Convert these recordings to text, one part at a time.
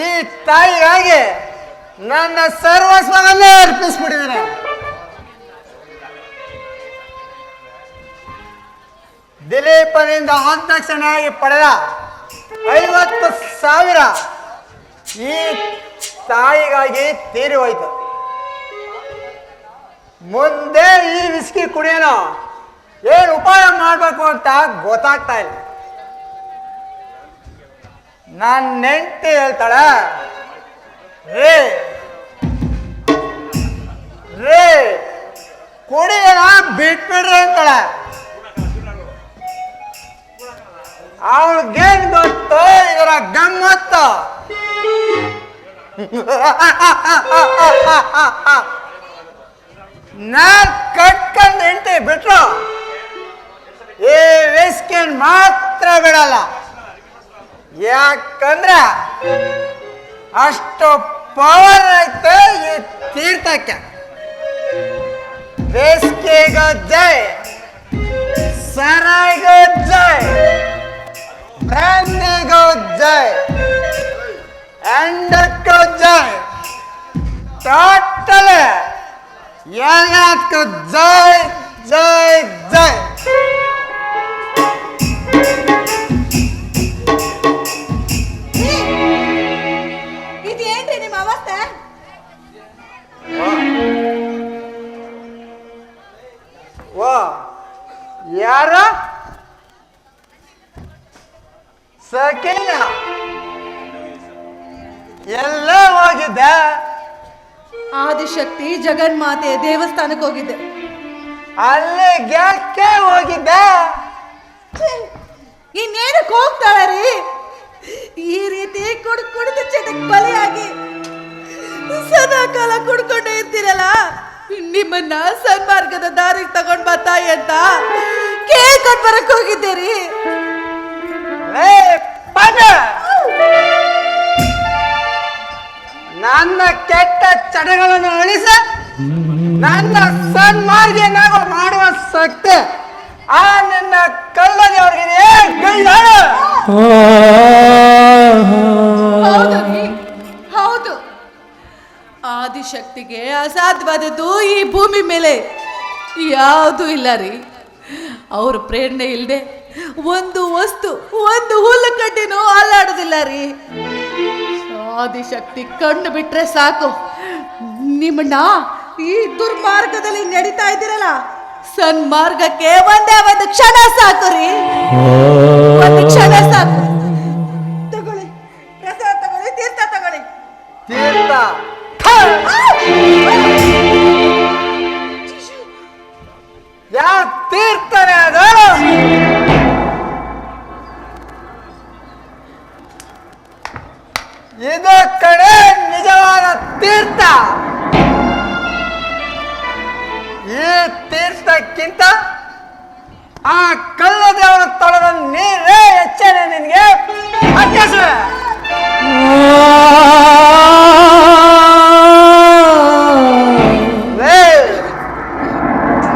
ಈ ತಾಯಿಗಾಗಿ ನನ್ನ ಸರ್ವಸ್ವವನ್ನೇ ಅರ್ಪಿಸ್ಬಿಟ್ಟಿದ್ದೀನಿ. ದಿಲೀಪನಿಂದ ಆಗಿ ಪಡೆದ ಐವತ್ತು ಸಾವಿರ ಈ ತಾಯಿಗಾಗಿ ತೀರಿ ಹೋಯ್ತು ಮುಂದೆ ಈ ವಿಸ್ಕಿ ಕುಡಿಯೋನು ಏನು ಉಪಾಯ ಮಾಡಬೇಕು ಅಂತ ಗೊತ್ತಾಗ್ತಾ ಇಲ್ಲ. ನನ್ನ ನೆಂಟಿ ಹೇಳ್ತಾಳ. ರೇ. ರೇ. ಬಿಟ್ಬಿಡ್ರಿ ಅಂತಾಳ. ಅವಳಿಗೇನ್ ಗೊತ್ತು, ಇದರ ಗಮ್ಮತ್ತು ನಾ ಕಟ್ಕೊಂಡ್ ಹೆಂಡತಿ ಬಿಟ್ರು. ಏ ವಿಸ್ಕಿನ್ ಮಾತ್ರ ಬಿಡಲ್ಲ. ಯಾಕಂದ್ರೆ ಅಷ್ಟು ಪವರ್ ಐತೆ ಈ ತೀರ್ಥಕ್ಕೆ ವಿಸ್ಕಿಗ ಜೈ ಸರಾಯ್ಗ ಜೈ ಬ್ರ್ಯಾಂಡಿಗೂ ಜೈ ಅಂಡಕ್ಕೂ ಜೈ ಟೋಟಲ್ ಎಲ್ಲದಕ್ಕೂ ಜೈ ಜೈ ಜೈ ಯಾರ? ಸಕೀನ ಎಲ್ಲ ಹೋಗಿದ್ದ. ಆದಿಶಕ್ತಿ ಜಗನ್ಮಾತೆ ದೇವಸ್ಥಾನಕ್ಕೆ ಹೋಗಿದ್ದೆ. ಅಲ್ಲಿ ಗ್ಯಾಕ್ಕೆ ಹೋಗಿದ್ದೆ. ಇನ್ನೇನಕ್ಕೆ ಹೋಗ್ತಾಳೆ ರೀ? ಈ ರೀತಿ ಕುಡ್ ಕುಡಿದು ಚಟಕ್ ಬಲಿಯಾಗಿ ಸದಾ ಕಾಲ ಕುಡ್ಕೊಂಡೇ ಇರ್ತೀರಲ್ಲ? ನಿಮ್ಮನ್ನ ಸನ್ಮಾರ್ಗದ ದಾರಿಗೆ ತಗೊಂಡ್ ಬತ್ತಾಯಿ ತಾಯಿ ಕೇಳ್ಕೊಂಡ್ ಬರಕ್ ಹೋಗಿದ್ದೆ ರೀ ಏ ಪದ ನನ್ನ ಕೆಟ್ಟ ಚಟಗಳನ್ನು ಅಳಿಸ ನನ್ನ ಸನ್ಮಾರ್ಗನಾಗ ಮಾಡುವ ಶಕ್ತಿ ಆ ನಿನ್ನ ಕಳ್ಳದವ್ರಿಗೆ ಕಳ್ಳಾಡ ಹೌದು ರೀ ಹೌದು. ಆದಿಶಕ್ತಿಗೆ ಅಸಾಧ್ಯವಾದದ್ದು ಈ ಭೂಮಿ ಮೇಲೆ. ಯಾವುದು ಇಲ್ಲ ರೀ. ಅವ್ರ ಪ್ರೇರಣೆ ಇಲ್ಲದೆ ಒಂದು ವಸ್ತು, ಒಂದು ಹುಲ್ಲು ಕಡ್ಡಿನೂ ಅಲ್ಲಾಡೋದಿಲ್ಲ ರೀ. ಆದಿಶಕ್ತಿ ಕಣ್ಣು ಬಿಟ್ರೆ ಸಾಕು. ನಿಮ್ಮಣ್ಣ ಈ ದುರ್ಮಾರ್ಗದಲ್ಲಿ ನಡೀತಾ ಇದ್ದೀರಲ್ಲ, ಸನ್ಮಾರ್ಗಕ್ಕೆ ಒಂದೇ ಒಂದು ಕ್ಷಣ ಸಾಕು ರೀ. ಒಂದು ಕ್ಷಣ ಸಾಕು. ತೀರ್ಥಕ್ಕಿಂತ ಆ ಕಳ್ಳ ದೇವರ ತಳದ ನೀರೇ ಹೆಚ್ಚೇನೆ ನಿನಗೆ. ಅಭ್ಯಾಸ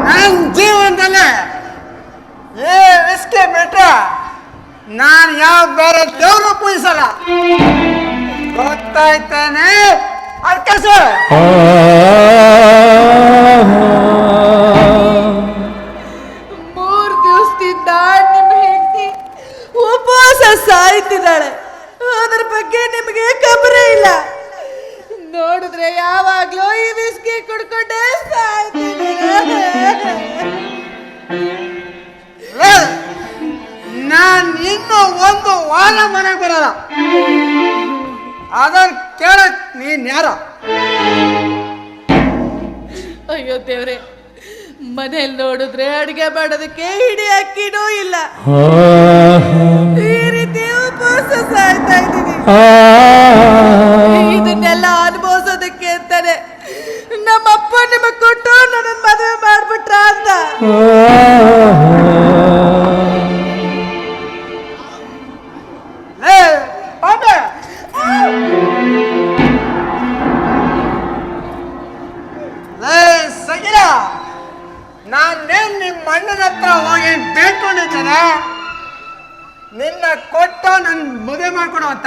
ನನ್ನ ಜೀವನದಲ್ಲಿ ಏ ರಿಸ್ಕೆ ಬಿಟ್ರೆ ನಾನು ಯಾವ ಬೇರೆ ದೇವರು ಪೂಜಿಸಲ್ಲ. ಗೊತ್ತಾಯ್ತಾನೆ. ಅರ್ಕಸ ಯಾವಾಗ್ಲೂ ಈ ವಿಸ್ಕಿ ಕುಡ್ಕೊಂಡೇ ನಾನ್ ನಾನು ಇನ್ನು ಒಂದು ವಾರ ಮನೆಗೆ ಬರಲ್ಲ. ಅದನ್ನ ಕೇಳಕ್ ನೀನ್ ಯಾರ? ಅಯ್ಯೋ ದೇವ್ರೆ ಮನೇಲಿ ನೋಡಿದ್ರೆ ಅಡುಗೆ ಮಾಡೋದಕ್ಕೆ ಹಿಡಿ ಅಕ್ಕಿನೂ ಇಲ್ಲ. ಈ ರೀತಿ ಉಪವಾಸ ಸಾಯ್ತಾ ಇದ್ದೀನಿ.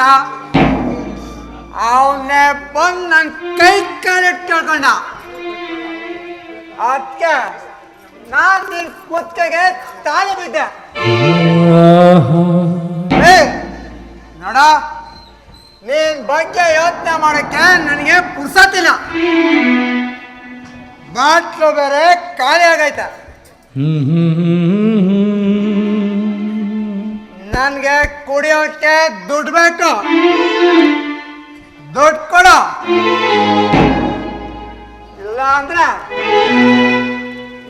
ಮಾಡ್ಕೊಡು ಅವನೇ ಬಂದು ನನ್ನ ಕೈ ಕಾಲಿಟ್ಟು ಕೇಳ್ಕೊಂಡ ಅದಕ್ಕೆ ನಾನು ನಿನ್ ಕುತ್ತಿಗೆ ತಾಳಿ ಬಿದ್ದೆ. ಏ, ನೋಡ, ನೀನ್ ಬಗ್ಗೆ ಯೋಚನೆ ಮಾಡಕ್ಕೆ ನನಗೆ ಪುರ್ಸತ್ತಿಲ್ಲ ಬಾಟ್ಲು ಬೇರೆ ಖಾಲಿ ಆಗೈತೆ. ನನ್ಗೆ ಕುಡಿಯೋಕೆ ದುಡ್ಡು ಬೇಕು. ದುಡ್ಡು ಕೊಡು. ಇಲ್ಲ ಅಂದ್ರೆ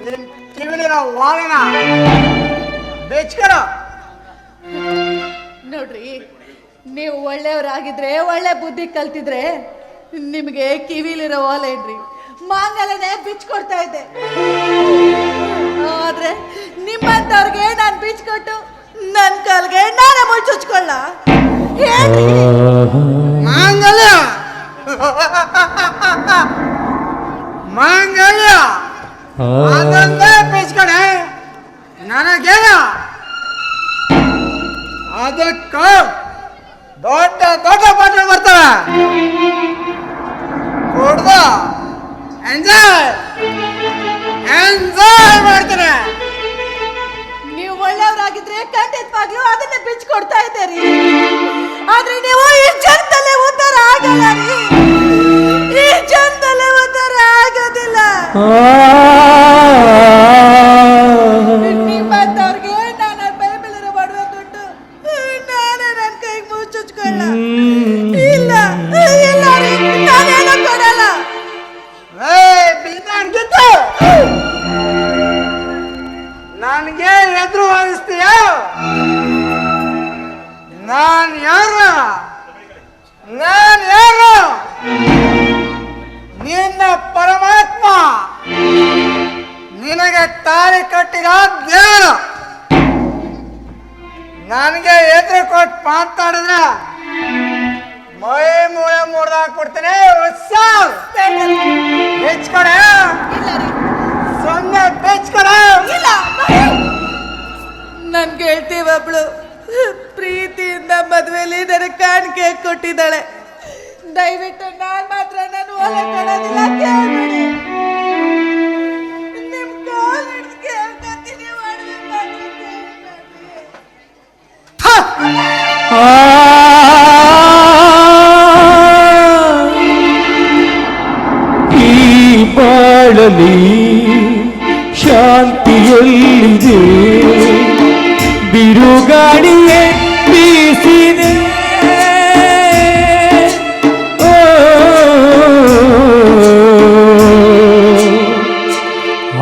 ನಿನ್ ಕಿವಿಲಿರೋ ವಾಲನ ಬೆಚ್ಕೊಡು ನೋಡ್ರಿ, ನೀವು ಒಳ್ಳೆಯವರಾಗಿದ್ರೆ, ಒಳ್ಳೆ ಬುದ್ಧಿ ಕಲ್ತಿದ್ರೆ ನಿಮಗೆ ಕಿವಿಲಿರೋ ಓಲೇನ್ರಿ ಮಾಂಗಲ್ಯನೇ ಬಿಚ್ಕೊಡ್ತಾ ಇದ್ದೆ ಆದ್ರೆ ನಿಮ್ಮಂತವ್ರಿಗೆ ನಾನು ಬಿಚ್ಕೊಟ್ಟು ನನ್ನ ಕಾಲ್ಗೆ ನಾನೇ ಮುಳ್ ಚುಚ್ಕೊಳ್ಳ. ಮಾಂಗಲ್ಯ. ಮಾಂಗಲ್ಯ. ಅದೊಂದೇ ಒಳ್ಳೆಯವರಾಗಿದ್ರೆ ಖಂಡಿತವಾಗ್ಲೂ ಅದನ್ನ ಬಿಚ್ಕೊಡ್ತಾ ಇದ್ದೀರಿ. ಆದ್ರೆ ನೀವು ಈ ಜನ್ಮದಲ್ಲೇ ಉದ್ಧಾರ ಆಗಲ್ಲ ರೀ. ನಿನಗೆ ತಾಳಿ ಕಟ್ಟಿದ ದೇವರ. ನನಗೆ ಎದುರು ಕೊಟ್ಟು ಮಾತಾಡಿದ್ರೆ ಮೈ ಮೂಳೆ ಮುಡ್ದಾಕ್ಬಿಡ್ತೀನಿ ಹೊಸ ಬೆಚ್ಕೊಡೆ ಸೊನ್ನೆ ಬೆಚ್ಕೊಡೆ ನನ್ ಗೆಳತಿ ಒಬ್ಳು ಪ್ರೀತಿಯಿಂದ ಮದುವೆಲಿ ನನಗೆ ಕಾಣಿಕೆ ಕೊಟ್ಟಿದ್ದಾಳೆ. ದಯವಿಟ್ಟು ನಾನು ಮಾತ್ರ ನಾನು ಹೊಲ ಕೊಡೋದಿಲ್ಲ ಕೇಳ್ಬೇಡಿ. ಬಾಳಲಿ ಶಾಂತಿಯಲ್ಲಿದೆ ಬಿರುಗಾಳಿಯೇ ಬೀಸಿದೆ ಓ,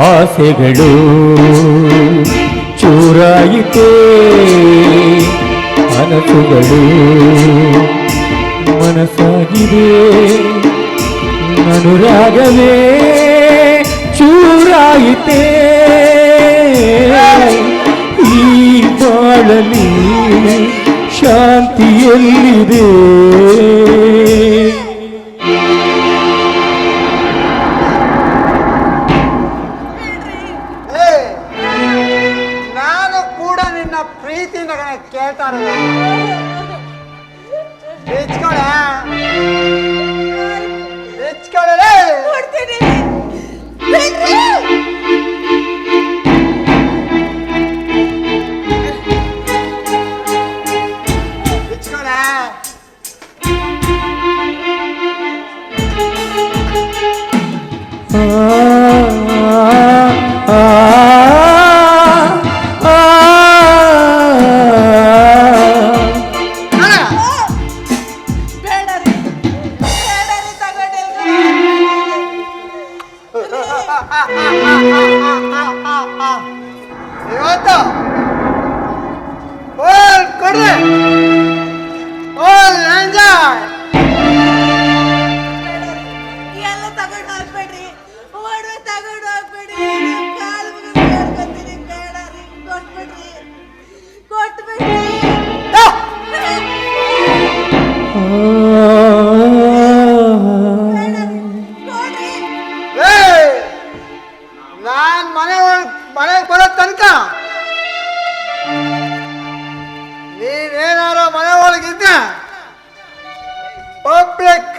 ಆಸೆಗಳು ಚೂರಾಯಿತೇ ಕನಸುಗಳು ಮನಸ್ಸಾಗಿದೆ. ಅನುರಾಗವೇ ಚೂರಾಯಿತೇ. ಈ ಬಾಳಲಿ ಶಾಂತಿಯಲ್ಲಿದೆ. ಬೆಚ್ಕೊಡೆ ಕೊಡ್ತೀನಿ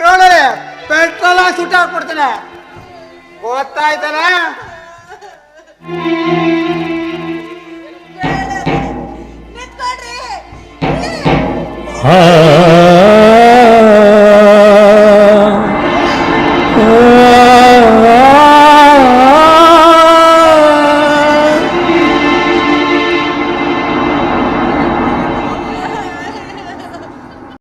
ಕೇಳಿದ್ರೆ ಪೆಟ್ರೋಲ್ ಹಾಕಿ ಸುಟ್ಟ ಹಾಕ್ಬಿಡ್ತೀನಿ ಗೊತ್ತಾಯ್ತಾನ?